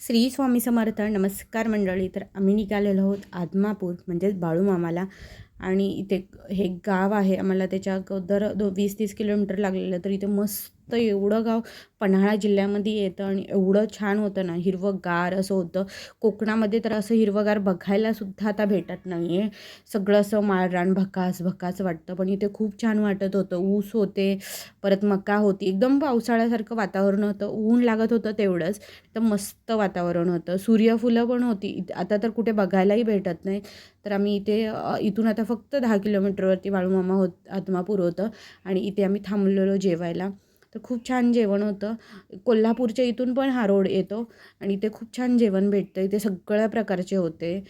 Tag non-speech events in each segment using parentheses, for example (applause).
श्री स्वामी समर्थ नमस्कार मंडळी. तर आम्ही निघालेलो आहोत आदमापूर म्हणजेच बाळूमामाला आणि इथे हे गाव आहे. आम्हाला त्याच्या अगोदर दो वीस तीस किलोमीटर लागलेलं तर इथे मस्त एवढं गाव पन्हाळा जिल्ह्यामध्ये येतं आणि एवढं छान होतं ना हिरवंगार असं होतं. कोकणामध्ये तर असं हिरवंगार बघायलासुद्धा आता भेटत नाही आहे सगळं असं माळरान भकास भकास वाटतं पण इथे खूप छान वाटत होतं. ऊस होते परत मका होती. एकदम पावसाळ्यासारखं वातावरण होतं. ऊन लागत होतं तेवढंच तर मस्त वातावरण होतं. सूर्यफुलं पण होती. आता तर कुठे बघायलाही भेटत नाही. तर आम्ही इथे इथून आता फक्त दहा किलोमीटरवरती बाळूमामा होत आत्मापूर होतं. आणि इथे आम्ही थांबलेलो जेवायला. तर खूप छान जेवण होतं. कोल्हापूरच्या इथून पण हा रोड येतो आणि इथे खूप छान जेवण भेटतं. इथे सगळ्या प्रकारचे होते.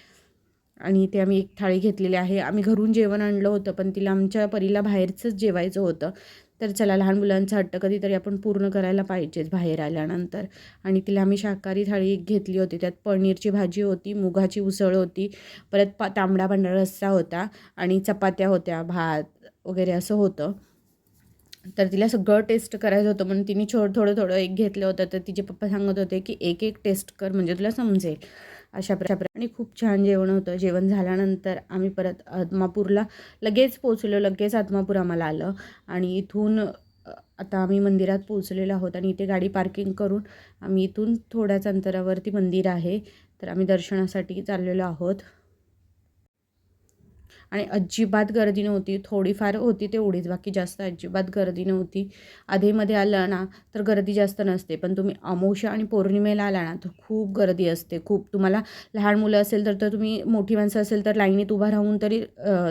आणि ते आम्ही एक थाळी घेतलेली आहे. आम्ही घरून जेवण आणलं होतं पण तिला आमच्या परीला बाहेरचंच जेवायचं होतं. तर चला लहान मुलांचा हट्ट कधीतरी आपण पूर्ण करायला पाहिजेच बाहेर आल्यानंतर. आणि तिला आम्ही शाकाहारी थाळी एक घेतली होती. त्यात पनीरची भाजी होती मुगाची उसळ होती परत पा तांबडा पांढरा रस्सा होता आणि चपात्या होत्या भात वगैरे असं होतं. तर तिला सगळं टेस्ट करायचं होतं म्हणून तिने छो थोडं थोडं एक घेतलं होतं. तर तिचे पप्पा सांगत होते की एक एक टेस्ट कर म्हणजे तुला समजेल. अशा प्रकारे आणि खूप छान जेवण होतं. जेवण झाल्यानंतर आम्ही परत आत्मापूरला लगेच पोचलो लगेच आत्मापूर आम्हाला आलं. आणि इथून आता आम्ही मंदिरात पोचलेलो आहोत आणि इथे गाडी पार्किंग करून आम्ही इथून थोड्याच अंतरावरती मंदिर आहे. तर आम्ही दर्शनासाठी चाललेलो आहोत. आणि अजिबात गर्दी नव्हती. थोडीफार होती तेवढीच बाकी जास्त अजिबात गर्दी नव्हती. आधीमध्ये आलं ना तर गर्दी जास्त नसते. पण तुम्ही अमावस्या आणि पौर्णिमेला आला ना तर खूप गर्दी असते. खूप तुम्हाला लहान मुलं असेल तर तर तुम्ही मोठी माणसं असेल तर लाईनीत उभा राहून तरी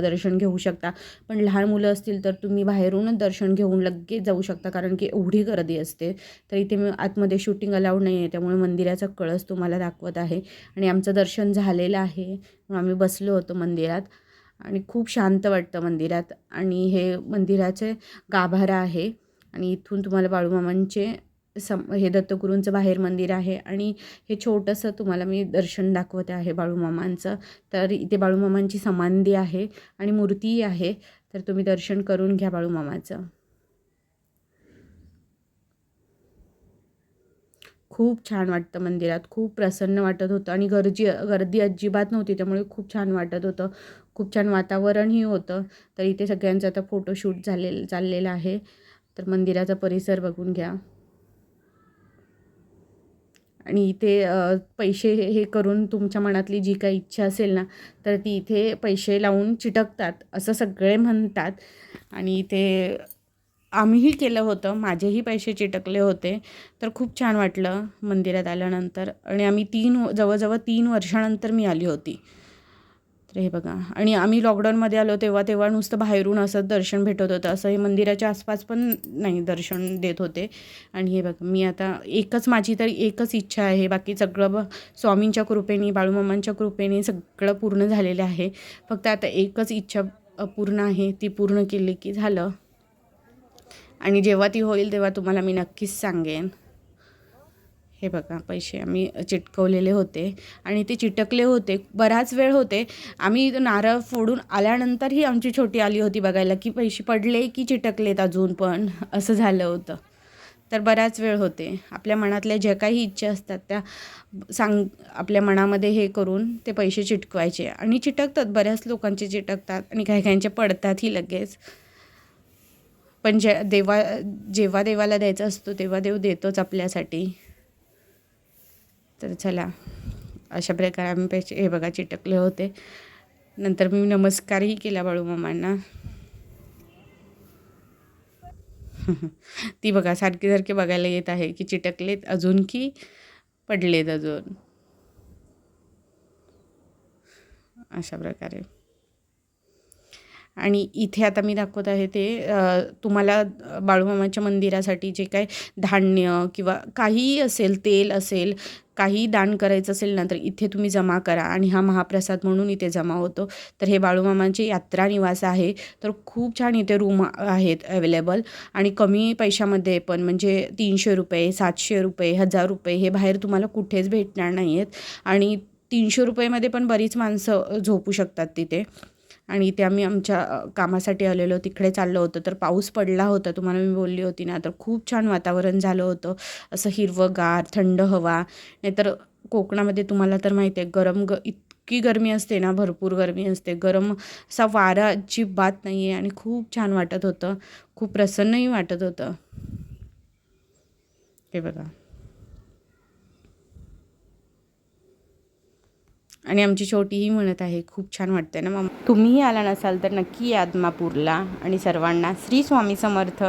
दर्शन घेऊ शकता. पण लहान मुलं असतील तर तुम्ही बाहेरूनच दर्शन घेऊन लगेच जाऊ शकता कारण की एवढी गर्दी असते. तर इथे मी आतमध्ये शूटिंग अलाउड नाही आहे. त्यामुळे मंदिराचा कळस तुम्हाला दाखवत आहे. आणि आमचं दर्शन झालेलं आहे. आम्ही बसलो होतो मंदिरात. आणि खूप शांत वाटतं मंदिरात. आणि हे मंदिराचे गाभारा आहे. आणि इथून तुम्हाला बाळूमामांचे सम हे दत्तगुरूंचं बाहेर मंदिर आहे. आणि हे छोटंसं तुम्हाला मी दर्शन दाखवते आहे बाळूमामांचं. तर इथे बाळूमामांची समाधी आहे आणि मूर्तीही आहे. तर तुम्ही दर्शन करून घ्या बाळूमामाचं. खूप छान वाटतं मंदिरात. खूप प्रसन्न वाटत होतं आणि गर्दी गर्दी अजिबात नव्हती त्यामुळे खूप छान वाटत होतं. खूप छान वातावरणही होतं. तर इथे सगळ्यांचं आता फोटोशूट झाले चाललेलं आहे. तर मंदिराचा परिसर बघून घ्या. आणि इथे पैसे हे करून तुमच्या मनातली जी काही इच्छा असेल ना तर ती इथे पैसे लावून चिटकतात असं सगळे म्हणतात. आणि इथे आम्हीही केलं होतं माझेही पैसे चिटकले होते. तर खूप छान वाटलं मंदिरात आल्यानंतर आणि आम्ही तीन जवळजवळ तीन वर्षानंतर मी आली होती. तर हे बघा आणि आम्ही लॉकडाऊनमध्ये आलो तेव्हा तेव्हा नुसतं बाहेरून असं दर्शन भेटत होतं. असं हे मंदिराच्या आसपास पण नाही दर्शन देत होते. आणि हे बघा मी आता एकच माझी तर एकच इच्छा आहे. बाकी सगळं ब स्वामींच्या कृपेने बाळूमामांच्या कृपेने सगळं पूर्ण झालेलं आहे. फक्त आता एकच इच्छा पूर्ण आहे ती पूर्ण केली की झालं. आणि जेव्हा ती होईल तेव्हा तुम्हाला मी नक्कीच सांगेन. हे बघा पैसे आम्ही चिटकवलेले होते आणि ते चिटकले होते बराच वेळ होते. आम्ही नारळ फोडून आल्यानंतरही आमची छोटी आली होती बघायला की पैसे पडले की चिटकलेत अजून पण असं झालं होतं. तर बराच वेळ होते. आपल्या मनातल्या ज्या काही इच्छा असतात त्या सांग आपल्या मनामध्ये हे करून ते पैसे चिटकवायचे. आणि चिटकतात बऱ्याच लोकांचे चिटकतात आणि काही काहींचे पडतातही लगेच. पण जे देवा जेव्हा देवाला द्यायचा असतो तेव्हा देव देतोच आपल्यासाठी. तर चला अशा प्रकारे आम्ही पैसे हे बघा चिटकले होते. नंतर मी नमस्कारही केला बाळू मामांना. (laughs) ती बघा सारखी सारखी बघायला येत आहे की चिटकलेत अजून की पडलेत अजून. अशा प्रकारे. आणि इथे आता मी दाखवत आहे ते तुम्हाला बाळूमामाच्या मंदिरासाठी जे काय धान्य किंवा काहीही असेल तेल असेल काही दान करायचं असेल ना तर इथे तुम्ही जमा करा आणि हा महाप्रसाद म्हणून इथे जमा होतो. तर हे बाळूमामांचे यात्रा निवास आहे. तर खूप छान इथे रूम आहेत अवेलेबल आणि कमी पैशामध्ये पण म्हणजे तीनशे रुपये सातशे रुपये हजार रुपये हे बाहेर तुम्हाला कुठेच भेटणार नाही आहेत आणि तीनशे रुपयेमध्ये पण बरीच माणसं झोपू शकतात तिथे. आणि इथे आम्ही आमच्या कामासाठी आलेलो तिकडे चाललो होतो. तर पाऊस पडला होता तुम्हाला मी बोलली होती ना तर खूप छान वातावरण झालं होतं. असं हिरवंगार थंड हवा. नाहीतर कोकणामध्ये तुम्हाला तर माहिती आहे गरम ग इतकी गरमी असते ना भरपूर गरमी असते. गरम असा वारा अजिबात नाही आहे आणि खूप छान वाटत होतं. खूप प्रसन्नही वाटत होतं. हे बघा. आणि आमची छोटीही म्हणत आहे खूप छान वाटते ना मग तुम्हीही आला नसाल तर नक्की या आदमापूरला आणि सर्वांना श्री स्वामी समर्थ.